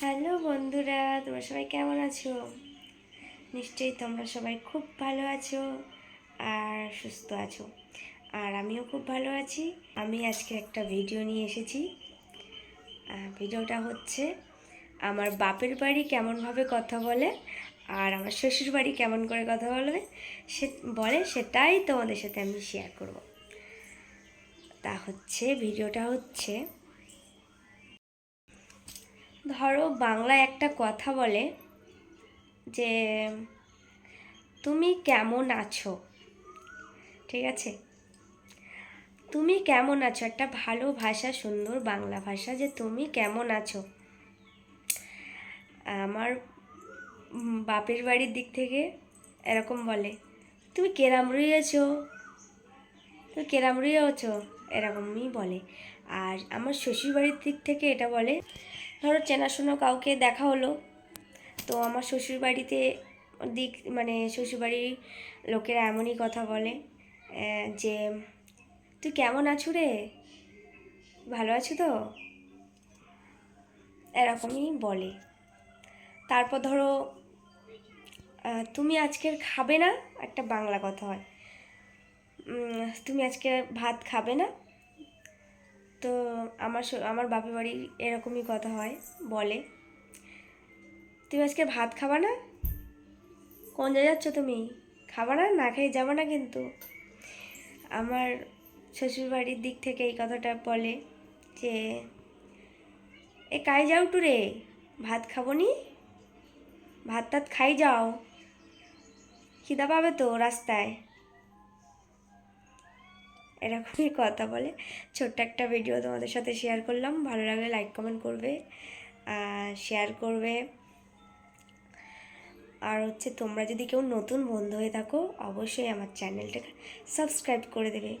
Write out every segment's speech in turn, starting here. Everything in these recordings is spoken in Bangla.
হ্যালো বন্ধুরা, তোমরা সবাই কেমন আছো? নিশ্চয়ই তোমরা সবাই খুব ভালো আছো আর সুস্থ আছো। আর আমিও খুব ভালো আছি। আমি আজকে একটা ভিডিও নিয়ে এসেছি। ভিডিওটা হচ্ছে আমার বাপের বাড়ি কেমনভাবে কথা বলে আর আমার শ্বশুর বাড়ি কেমন করে কথা বলবে সে, বলে, সেটাই তোমাদের সাথে আমি শেয়ার করব। তা হচ্ছে, ভিডিওটা হচ্ছে ধরো বাংলায় একটা কথা বলে যে, তুমি কেমন আছো? ঠিক আছে? তুমি কেমন আছো? একটা ভালো ভাষা, সুন্দর বাংলা ভাষা যে, তুমি কেমন আছো? আমার বাপের বাড়ির দিক থেকে এরকম বলে, তুমি কেরাম রয়েছো তুমি কেরাম রয়েছো এরকমই বলে। আর আমার শ্বশুর বাড়ির দিক থেকে এটা বলে, ধরো চেনাশোনা কাউকে দেখা হলো, তো আমার শ্বশুর বাড়িতে দিক মানে শ্বশুরবাড়ির লোকেরা এমনই কথা বলে যে, তুই কেমন আছো রে? ভালো আছো তো? এরকমই বলে। তারপর ধরো তুমি আজকের খাবে না? একটা বাংলা কথা হয়। তুমি আজকে ভাত খাবে না? তো আমার আমার বাপের বাড়ি এরকমই কথা হয়, বলে। তুমি আজকে ভাত খাবা না? কোন জায়গায় যাচ্ছ তুমি? খাবা না? না খেয়ে যাবে না কিন্তু? আমার শ্বশুর বাড়ির দিক থেকে এই কথাটা বলে যে, এ কাই যাও টু রে। ভাত খাব নি? ভাত টাত খাই যাও। খিদা পাবে তো রাস্তায়। এরকমই কথা বলে। ছোট্ট একটা ভিডিও তোমাদের সাথে শেয়ার করলাম। ভালো লাগলে লাইক কমেন্ট করবে। শেয়ার করবে। আর হচ্ছে তোমরা যদি কেউ নতুন বন্ধু হয়ে থাকো, অবশ্যই আমার চ্যানেলটাকে সাবস্ক্রাইব করে দেবে।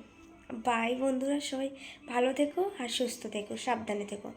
বাই বন্ধুরা সবাই। ভালো থেকো আর সুস্থ থেকো। সাবধানে থেকো।